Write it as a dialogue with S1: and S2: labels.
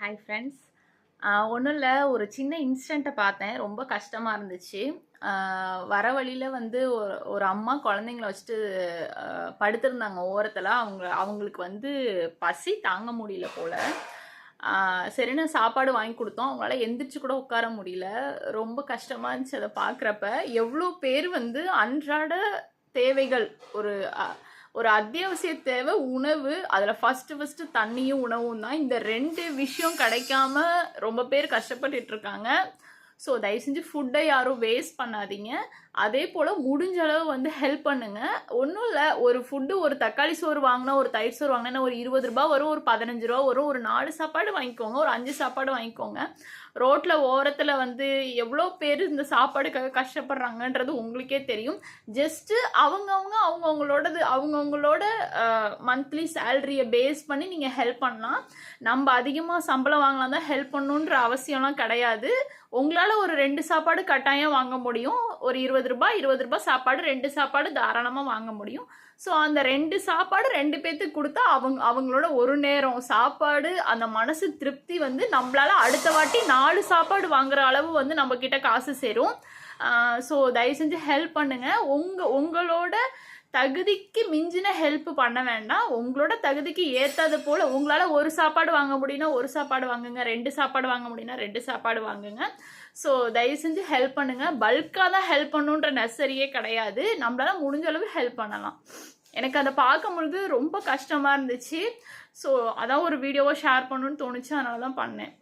S1: Hi friends ஒன்றும் இல்லை. ஒரு சின்ன இன்ஸ்டண்ட்டை பார்த்தேன். ரொம்ப கஷ்டமாக இருந்துச்சு. வர வழியில் வந்து ஒரு ஒரு அம்மா குழந்தைங்கள வச்சுட்டு படுத்திருந்தாங்க ஓரத்தில். அவங்க அவங்களுக்கு வந்து பசி தாங்க முடியல போல். சரின்னு சாப்பாடு வாங்கி கொடுத்தோம். அவங்களால எந்திரிச்சு கூட உட்கார முடியல. ரொம்ப கஷ்டமாக இருந்துச்சு அதை பார்க்குறப்ப. எவ்வளோ பேர் வந்து அன்றாட தேவைகள் ஒரு ஒரு அத்தியாவசிய தேவை உணவு. அதில் ஃபஸ்ட்டு ஃபஸ்ட்டு தண்ணியும் உணவும் தான். இந்த ரெண்டு விஷயம் கிடைக்காம ரொம்ப பேர் கஷ்டப்பட்டுட்டு இருக்காங்க. ஸோ தயவு செஞ்சு ஃபுட்டை யாரும் வேஸ்ட் பண்ணாதீங்க. அதே போல் முடிஞ்ச அளவு வந்து ஹெல்ப் பண்ணுங்க. ஒன்றும் இல்லை ஒரு ஃபுட்டு ஒரு தக்காளி சோறு வாங்கினா ஒரு தயிர் சோறு வாங்கினா ஒரு இருபது ரூபா வரும் ஒரு பதினஞ்சு ரூபா வரும் ஒரு நாலு சாப்பாடு வாங்கிக்கோங்க ஒரு அஞ்சு சாப்பாடு வாங்கிக்கோங்க. ரோட்டில் ஓரத்தில் வந்து எவ்வளோ பேர் இந்த சாப்பாடுக்காக கஷ்டப்படுறாங்கன்றது உங்களுக்கே தெரியும். ஜஸ்ட்டு அவங்கவுங்க அவங்கவுங்களோடது அவங்கவுங்களோட மந்த்லி சேலரியை பேஸ் பண்ணி நீங்கள் ஹெல்ப் பண்ணலாம். நம்ம அதிகமாக சம்பளம் வாங்கலாம் தான் ஹெல்ப் பண்ணணுன்ற அவசியம்லாம் கிடையாது. உங்களால் ஒரு ரெண்டு சாப்பாடு கட்டாயம் வாங்க முடியும். ஒரு இருபது இருபது ரூபாய் இருபது ரூபாய் சாப்பாடு ரெண்டு சாப்பாடு தாராளமாக வாங்க முடியும். ஸோ அந்த ரெண்டு சாப்பாடு ரெண்டு பேர்த்துக்கு கொடுத்தா அவங்க அவங்களோட ஒரு நேரம் சாப்பாடு அந்த மனசு திருப்தி வந்து நம்மளால் அடுத்த வாட்டி நாலு சாப்பாடு வாங்குற அளவு வந்து நம்மக்கிட்ட காசு சேரும். ஸோ தயவு செஞ்சு ஹெல்ப் பண்ணுங்கள் உங்கள் உங்களோட தகுதிக்கு மிஞ்சின ஹெல்ப் பண்ண வேண்டாம். உங்களோட தகுதிக்கு ஏற்றது போல் உங்களால் ஒரு சாப்பாடு வாங்க முடியும்னா ஒரு சாப்பாடு வாங்குங்க ரெண்டு சாப்பாடு வாங்க முடியும்னா ரெண்டு சாப்பாடு வாங்குங்க. ஸோ தயவு செஞ்சு ஹெல்ப் பண்ணுங்கள் பல்காக தான் ஹெல்ப் பண்ணுன்ற நெசரியே கிடையாது. நம்மளால முடிஞ்ச அளவு ஹெல்ப் பண்ணலாம். எனக்கு அதை பார்க்கும் பொழுது ரொம்ப கஷ்டமாக இருந்துச்சு. ஸோ அதான் ஒரு வீடியோவை ஷேர் பண்ணணுன்னு தோணுச்சு. அதனால தான் பண்ணேன்.